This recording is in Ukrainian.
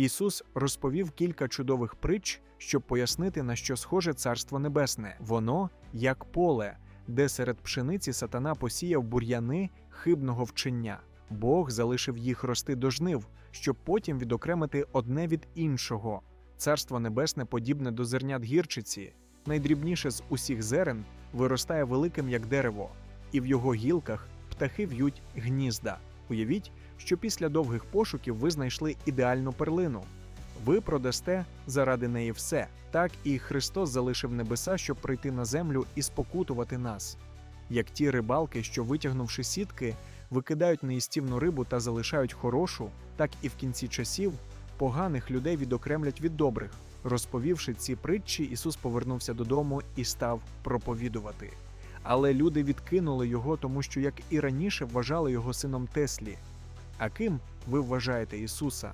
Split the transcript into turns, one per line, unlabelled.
Ісус розповів кілька чудових притч, щоб пояснити, на що схоже Царство Небесне. Воно як поле, де серед пшениці сатана посіяв бур'яни хибного вчення. Бог залишив їх рости до жнив, щоб потім відокремити одне від іншого. Царство Небесне подібне до зернят гірчиці, найдрібніше з усіх зерен виростає великим як дерево, і в його гілках птахи в'ють гнізда. Уявіть, що після довгих пошуків ви знайшли ідеальну перлину. Ви продасте заради неї все. Так і Христос залишив небеса, щоб прийти на землю і спокутувати нас. Як ті рибалки, що, витягнувши сітки, викидають неїстівну рибу та залишають хорошу, так і в кінці часів поганих людей відокремлять від добрих. Розповівши ці притчі, Ісус повернувся додому і став проповідувати. Але люди відкинули його, тому що, як і раніше, вважали його сином Теслі. А ким ви вважаєте Ісуса?